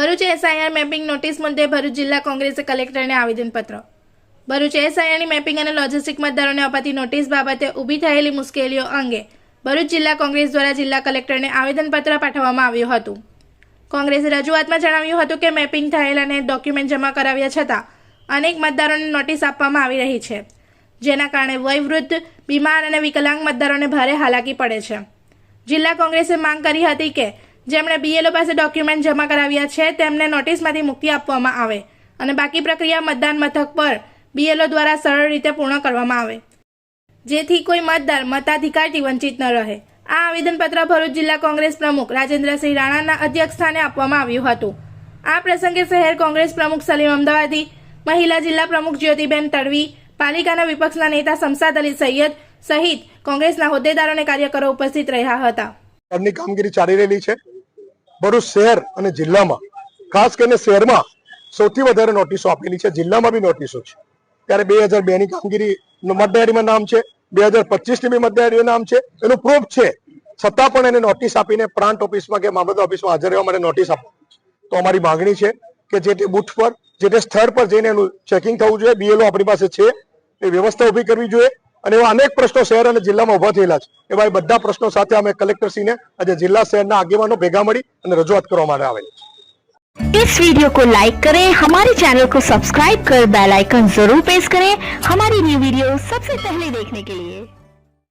SIR mapping notice મુદ્દે ભરૂચ જિલ્લા કોંગ્રેસે કલેક્ટરને આવેદનપત્ર. ભરૂચ એસઆઈઆરની મેપિંગ અને લોજિસ્ટિક મતદારોને અપાતી નોટિસ બાબતે ઊભી થયેલી મુશ્કેલીઓ અંગે ભરૂચ જિલ્લા કોંગ્રેસ દ્વારા જિલ્લા કલેક્ટરને આવેદનપત્ર પાઠવવામાં આવ્યું હતું. કોંગ્રેસે રજૂઆતમાં જણાવ્યું હતું કે મેપિંગ થયેલ અને ડોક્યુમેન્ટ જમા કરાવ્યા છતાં અનેક મતદારોને નોટિસ આપવામાં આવી રહી છે, જેના કારણે વયવૃદ્ધ, બીમાર અને વિકલાંગ મતદારોને ભારે હાલાકી પડે છે. જિલ્લા કોંગ્રેસે માંગ કરી હતી કે જેમણે બીએલઓ પાસે ડોક્યુમેન્ટ જમા કરાવ્યા છે, તેમને નોટિસમાંથી મુક્તિ આપવામાં આવે અને બાકી પ્રક્રિયા મતદાન મથક પર બીએલઓ દ્વારા સરળ રીતે પૂર્ણ કરવામાં આવે. જેથી કોઈ મતદાર મતાધિકારથી વંચિત ન રહે. આ આવેદનપત્ર ભરૂચ જિલ્લા કોંગ્રેસ પ્રમુખ રાજેન્દ્રસિંહ રાણાના અધ્યક્ષ સ્થાને આપવામાં આવ્યું હતું. આ પ્રસંગે શહેર કોંગ્રેસ પ્રમુખ સલીમ અમદાવાદી, મહિલા જિલ્લા પ્રમુખ જ્યોતિબેન તડવી, પાલિકાના વિપક્ષના નેતા શમસાદ અલી સૈયદ સહિત કોંગ્રેસના હોદ્દેદારો અને કાર્યકરો ઉપસ્થિત રહ્યા હતા. કામગીરી ચાલી રહેલી છે. ભરૂચ શહેર અને જિલ્લામાં, ખાસ કરીને શહેરમાં સૌથી વધારે નોટિસો આપેલી છે. જિલ્લામાં બી નોટિસો છે. ત્યારે બે હજાર બે ની કામગીરી મતદારીમાં નામ છે. બે હજાર પચીસની બી મતદારીનું નામ છે. એનું પ્રૂફ છે. છતાં પણ એને નોટિસ આપીને પ્રાંત ઓફિસમાં કે મામલતદાર ઓફિસમાં હાજર રહેવા માટે નોટિસ આપો. તો અમારી માંગણી છે કે જે તે બુથ પર, જે તે સ્થળ પર જઈને એનું ચેકિંગ થવું જોઈએ. બીએલઓ આપણી પાસે છે. એ વ્યવસ્થા ઊભી કરવી જોઈએ. અને એવા અનેક પ્રશ્નો શહેર અને જિલ્લામાં ઉભા થયેલા છે એવા એ બધા પ્રશ્નો સાથે અમે કલેક્ટરશ્રીને આજે જિલ્લા શહેરના આગેવાનો ભેગા મળી અને રજૂઆત કરવા માટે આવેલી છે इस वीडियो को लाइक करें हमारे चैनल को सब्सक्राइब कर बेल आइकन जरूर प्रेस करें हमारी न्यू वीडियो सबसे पहले देखने के लिए